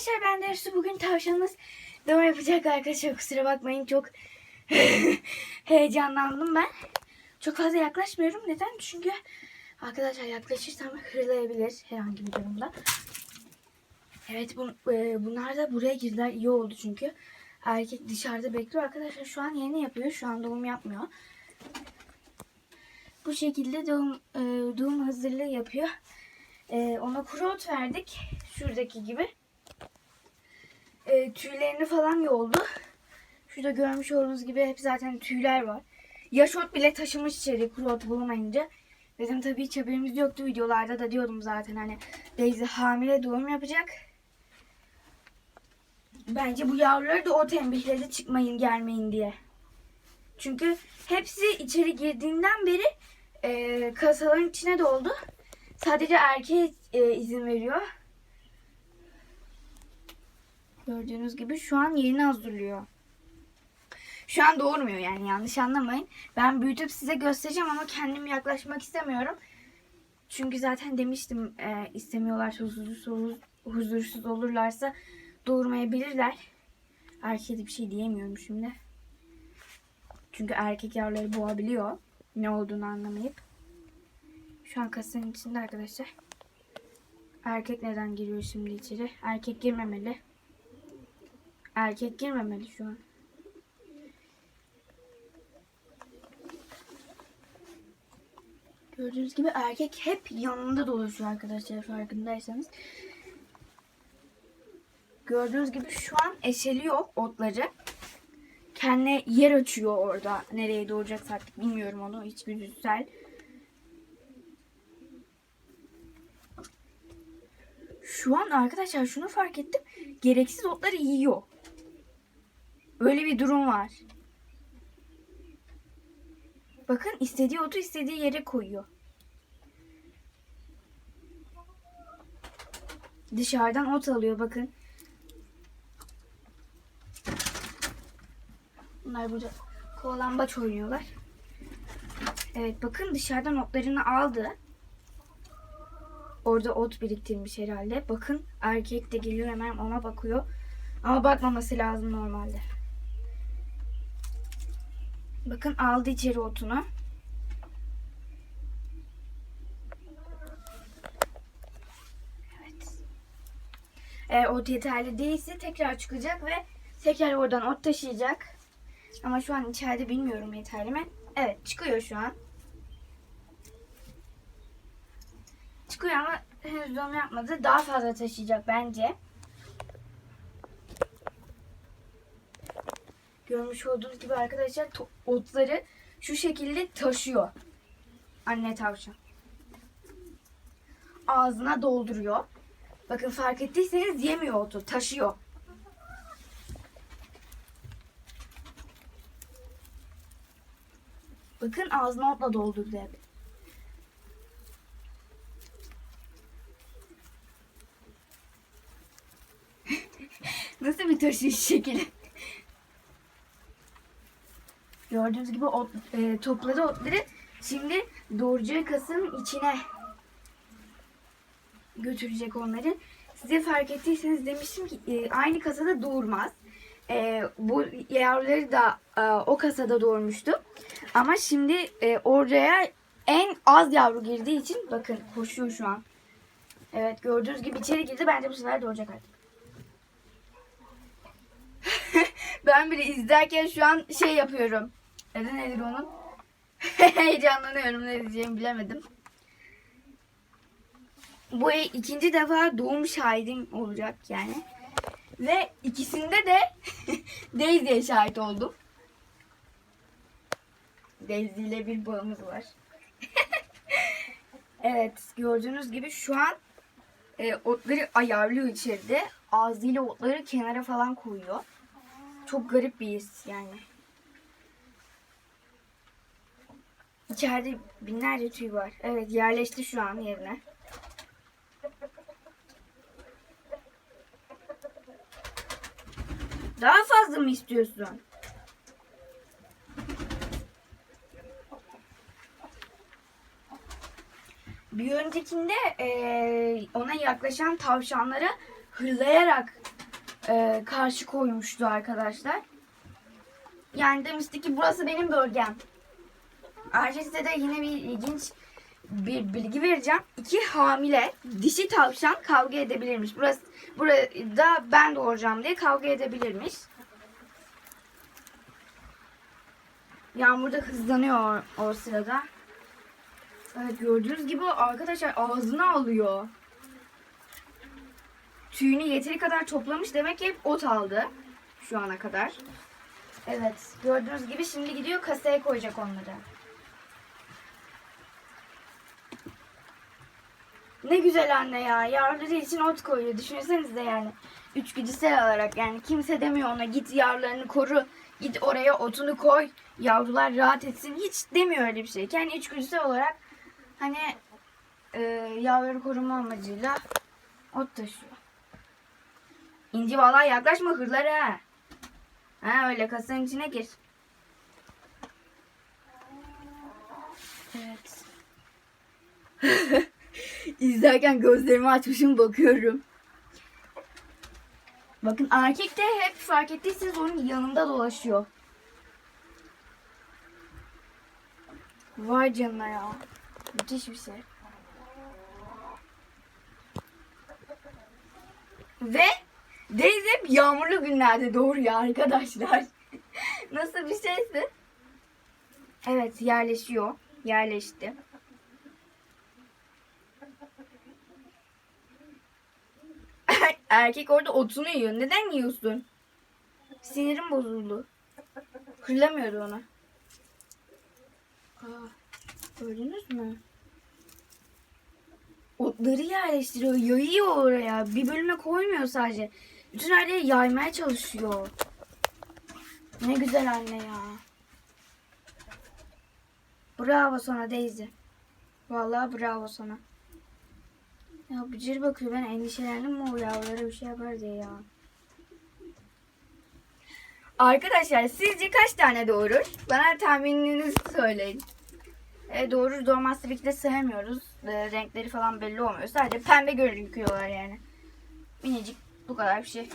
arkadaşlar ben de Su bugün tavşanımız doğum yapacak arkadaşlar kusura bakmayın çok heyecanlandım ben. Çok fazla yaklaşmıyorum neden? Çünkü arkadaşlar yaklaşırsam hırlayabilir herhangi bir durumda. Evet bu, e, bunlar da buraya girdiler iyi oldu çünkü. Erkek dışarıda bekliyor arkadaşlar şu an yeni yapıyor şu an doğum yapmıyor. Bu şekilde doğum, e, doğum hazırlığı yapıyor. E, ona kuru ot verdik. Şuradaki gibi. E, tüylerini falan yoldu. Şurada görmüş olduğunuz gibi hep zaten tüyler var. Yaş ot bile taşımış içeri kuru ot bulamayınca. Bizim tabii hiç haberimiz yoktu. Videolarda da diyordum zaten hani Daisy hamile doğum yapacak. Bence bu yavruları da o tembihledi çıkmayın gelmeyin diye. Çünkü hepsi içeri girdiğinden beri e, kasaların içine doldu. Sadece erkeğe e, izin veriyor. Gördüğünüz gibi şu an yerini hazırlıyor. Şu an doğurmuyor yani yanlış anlamayın. Ben büyütüp size göstereceğim ama kendim yaklaşmak istemiyorum. Çünkü zaten demiştim e, istemiyorlar huzursuz, huzursuz olurlarsa doğurmayabilirler. Erkeğe de bir şey diyemiyorum şimdi. Çünkü erkek yavruları boğabiliyor. Ne olduğunu anlamayıp. Şu an kasanın içinde arkadaşlar. Erkek neden giriyor şimdi içeri? Erkek girmemeli. Erkek girmemeli şu an. Gördüğünüz gibi erkek hep yanında dolaşıyor arkadaşlar farkındaysanız. Gördüğünüz gibi şu an eşeliyor otları. Kendine yer açıyor orada. Nereye doğacak artık bilmiyorum onu. Hiçbir güzel. Şu an arkadaşlar şunu fark ettim. Gereksiz otları yiyor. Öyle bir durum var. Bakın istediği otu istediği yere koyuyor. Dışarıdan ot alıyor bakın. Bunlar burada kovalambaç oynuyorlar. Evet bakın dışarıdan otlarını aldı. Orada ot biriktirmiş herhalde. Bakın erkek de geliyor hemen ona bakıyor. Ama bakmaması lazım normalde. Bakın aldı içeri otunu. Evet. Eğer ot yeterli değilse tekrar çıkacak ve tekrar oradan ot taşıyacak. Ama şu an içeride bilmiyorum yeterli mi. Evet çıkıyor şu an. Çıkıyor ama henüz doğum yapmadı. Daha fazla taşıyacak bence. Görmüş olduğunuz gibi arkadaşlar otları şu şekilde taşıyor. Anne tavşan. Ağzına dolduruyor. Bakın fark ettiyseniz yemiyor otu. Taşıyor. Bakın ağzına otla doldurdu hep. Nasıl bir taşıyış şekli? Gördüğünüz gibi ot, e, topladı otları. Şimdi doğuracağı kasın içine götürecek onları. Size fark ettiyseniz demiştim ki e, aynı kasada doğurmaz. E, bu yavruları da e, o kasada doğurmuştu. Ama şimdi e, oraya en az yavru girdiği için bakın koşuyor şu an. Evet gördüğünüz gibi içeri girdi. Bence bu sefer doğacak artık. ben bile izlerken şu an şey yapıyorum. Neden nedir onun? Heyecanlanıyorum ne diyeceğimi bilemedim. Bu ikinci defa doğum şahidim olacak yani. Ve ikisinde de Daisy'ye şahit oldum. Daisy ile bir bağımız var. evet gördüğünüz gibi şu an e, otları ayarlıyor içeride. Ağzıyla otları kenara falan koyuyor. Çok garip bir his yani. İçeride binlerce tüy var. Evet yerleşti şu an yerine. Daha fazla mı istiyorsun? Bir öncekinde eee, ona yaklaşan tavşanlara hırlayarak e, karşı koymuştu arkadaşlar. Yani demişti ki burası benim bölgem. Size de yine bir ilginç bir bilgi vereceğim. İki hamile dişi tavşan kavga edebilirmiş. Burası burada ben doğuracağım diye kavga edebilirmiş. Yağmur da hızlanıyor o, o sırada. Evet gördüğünüz gibi arkadaşlar ağzına alıyor. Tüyünü yeteri kadar toplamış demek ki hep ot aldı şu ana kadar. Evet gördüğünüz gibi şimdi gidiyor kasaya koyacak onları. Ne güzel anne ya. Yavruları için ot koyuyor. Düşünsenize yani. Üçgüdüsel olarak yani kimse demiyor ona git yavrularını koru. Git oraya otunu koy. Yavrular rahat etsin. Hiç demiyor öyle bir şey. Kendi içgüdüsel olarak hani e, yavruları koruma amacıyla ot taşıyor. İnci vallahi yaklaşma hırlar ha. Ha öyle kasanın içine gir. Evet. İzlerken gözlerimi açmışım bakıyorum. Bakın erkek de hep fark ettiyseniz onun yanında dolaşıyor. Vay canına ya. Müthiş bir şey. Ve Daisy hep yağmurlu günlerde doğuruyor arkadaşlar. Nasıl bir şeyse. Evet yerleşiyor. Yerleşti. Erkek orada otunu yiyor. Neden yiyorsun? Sinirim bozuldu. Hırlamıyordu ona. Gördünüz mü? Otları yerleştiriyor. Yayıyor oraya. Bir bölüme koymuyor sadece. Bütün her yere yaymaya çalışıyor. Ne güzel anne ya. Bravo sana Daisy. Vallahi bravo sana. Ya Bıcır bakıyor ben endişelendim o yavrulara bir şey yapar diye ya. Arkadaşlar sizce kaç tane doğurur? Bana tahmininizi söyleyin. E, doğurur doğmaz tabii ki de sevmiyoruz. E, renkleri falan belli olmuyor. Sadece pembe gözüküyorlar yani. Minicik bu kadar bir şey.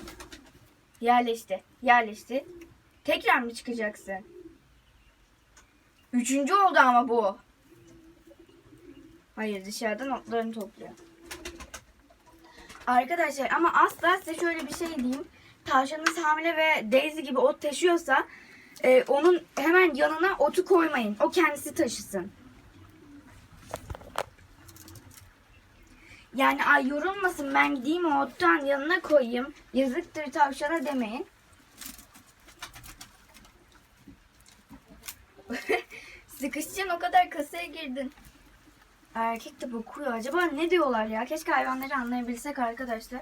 Yerleşti. Yerleşti. Tekrar mı çıkacaksın? Üçüncü oldu ama bu. Hayır dışarıdan otlarını topluyor. Arkadaşlar ama asla size şöyle bir şey diyeyim. Tavşanınız hamile ve Daisy gibi ot taşıyorsa e, onun hemen yanına otu koymayın. O kendisi taşısın. Yani ay yorulmasın ben gideyim o ottan yanına koyayım. Yazıktır tavşana demeyin. Sıkışacaksın o kadar kasaya girdin. Erkek de bakıyor. Acaba ne diyorlar ya? Keşke hayvanları anlayabilsek arkadaşlar.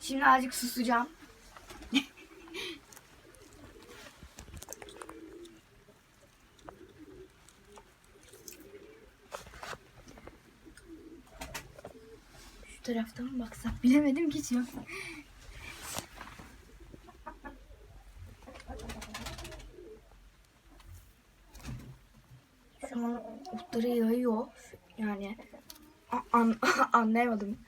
Şimdi azıcık susacağım. Şu taraftan mı baksak? Bilemedim ki an. Şu an otları yayıyor. Yani an- anlayamadım.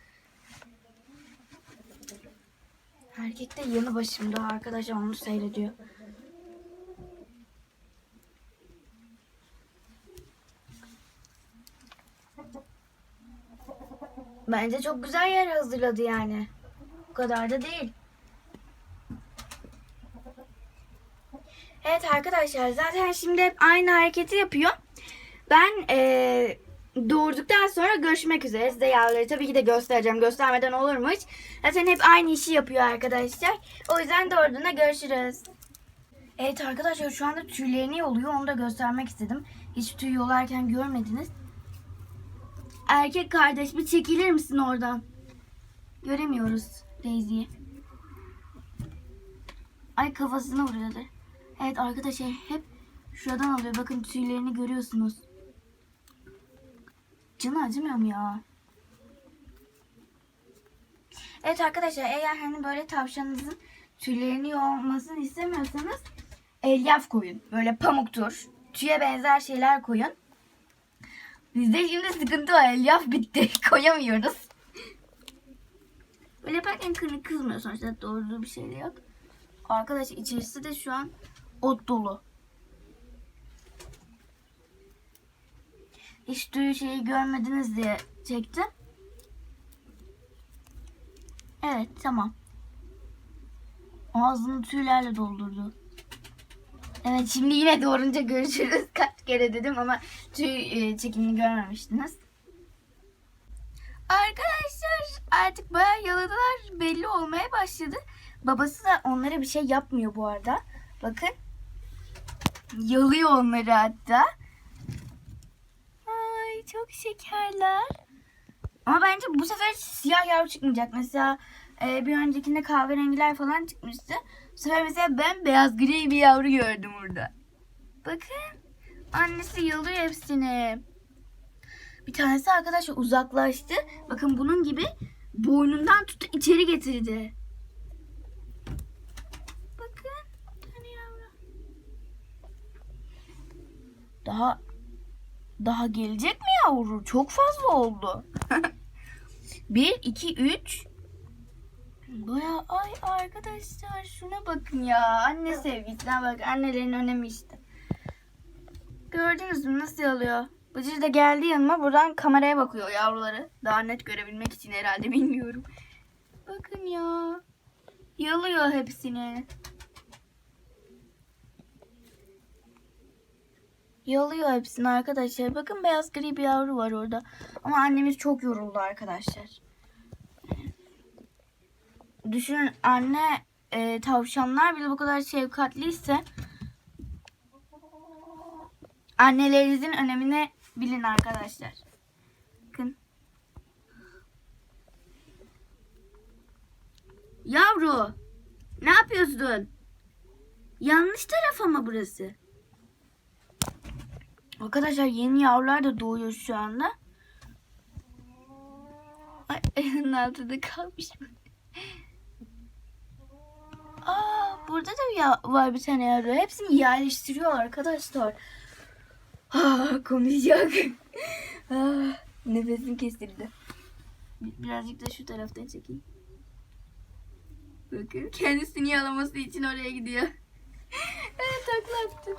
Erkek de yanı başımda arkadaşlar onu seyrediyor. Bence çok güzel yer hazırladı yani. Bu kadar da değil. Evet arkadaşlar zaten şimdi hep aynı hareketi yapıyor. Ben eee doğurduktan sonra görüşmek üzere. Size yavruları tabii ki de göstereceğim. Göstermeden olur mu hiç? Zaten hep aynı işi yapıyor arkadaşlar. O yüzden doğurduğunda görüşürüz. Evet arkadaşlar şu anda tüylerini yoluyor. Onu da göstermek istedim. Hiç tüy yolarken görmediniz. Erkek kardeş bir çekilir misin oradan? Göremiyoruz Daisy'yi. Ay kafasına vuruyordu. Evet arkadaşlar hep şuradan alıyor. Bakın tüylerini görüyorsunuz. Canı acımıyor mu ya? Evet arkadaşlar eğer hani böyle tavşanınızın tüylerini yolmasını istemiyorsanız elyaf koyun. Böyle pamuktur. Tüye benzer şeyler koyun. Bizde şimdi sıkıntı o. Elyaf bitti. Koyamıyoruz. Böyle yaparken kırını kızmıyor sonuçta doğru bir şey yok. Arkadaşlar içerisi de şu an ot dolu. Tüy şeyi görmediniz diye çektim. Evet tamam. Ağzını tüylerle doldurdu. Evet şimdi yine doğurunca görüşürüz. Kaç kere dedim ama tüy e, çekimini görmemiştiniz. Arkadaşlar artık bayağı yaladılar. Belli olmaya başladı. Babası da onlara bir şey yapmıyor bu arada. Bakın. Yalıyor onları hatta. Çok şekerler. Ama bence bu sefer siyah yavru çıkmayacak. Mesela e, bir öncekinde kahverengiler falan çıkmıştı. Bu sefer mesela ben beyaz gri bir yavru gördüm burada. Bakın. Annesi yalıyor hepsini. Bir tanesi arkadaşlar uzaklaştı. Bakın bunun gibi boynundan tuttu içeri getirdi. Bakın. Daha daha gelecek mi yavru? Çok fazla oldu. 1, 2, 3. Baya ay arkadaşlar şuna bakın ya. Anne sevgisine bak. Annelerin önemi işte. Gördünüz mü nasıl alıyor? Bıcır da geldi yanıma buradan kameraya bakıyor yavruları. Daha net görebilmek için herhalde bilmiyorum. Bakın ya. Yalıyor hepsini. Yalıyor hepsini arkadaşlar. Bakın beyaz gri bir yavru var orada. Ama annemiz çok yoruldu arkadaşlar. Düşünün anne e, tavşanlar bile bu kadar şefkatliyse annelerinizin önemini bilin arkadaşlar. Bakın. Yavru ne yapıyorsun? Yanlış taraf ama burası. Arkadaşlar yeni yavrular da doğuyor şu anda. Ay ayağının altında kalmış mı? Aa, burada da ya- var bir tane yavru. Hepsini yerleştiriyor arkadaşlar. Ah, konuşacak. ah, nefesim kesildi. Bir- Birazcık da şu taraftan çekeyim. Bakın kendisini yalaması için oraya gidiyor. evet takla attı.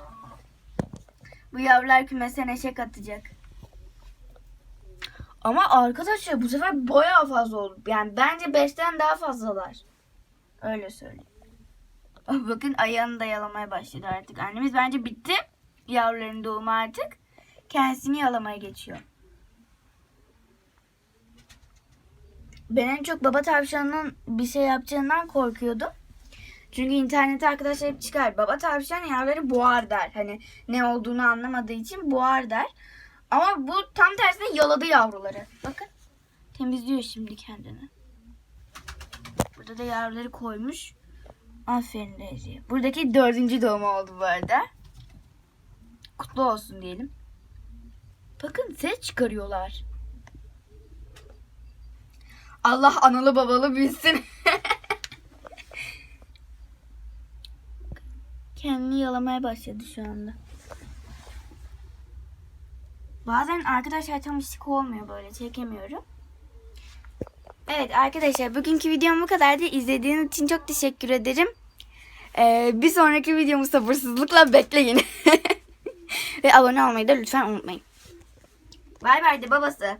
Bu yavrular kümese neşek atacak. Ama arkadaşlar bu sefer bayağı fazla oldu. Yani bence 5'ten daha fazlalar. Öyle söyleyeyim. Bakın ayağını da yalamaya başladı artık. Annemiz bence bitti. Yavruların doğumu artık. Kendisini yalamaya geçiyor. Ben en çok baba tavşanın bir şey yapacağından korkuyordum. Çünkü internette arkadaşlar hep çıkar. Baba tavşan yavruları boğar der. Hani ne olduğunu anlamadığı için boğar der. Ama bu tam tersine yaladı yavruları. Bakın. Temizliyor şimdi kendini. Burada da yavruları koymuş. Aferin Leyci. Buradaki dördüncü doğumu oldu bu arada. Kutlu olsun diyelim. Bakın ses çıkarıyorlar. Allah analı babalı bilsin. Kendini yalamaya başladı şu anda. Bazen arkadaşlar tam ışık olmuyor böyle çekemiyorum. Evet arkadaşlar bugünkü videom bu kadardı. İzlediğiniz için çok teşekkür ederim. Ee, bir sonraki videomu sabırsızlıkla bekleyin. Ve abone olmayı da lütfen unutmayın. Bay bay de babası.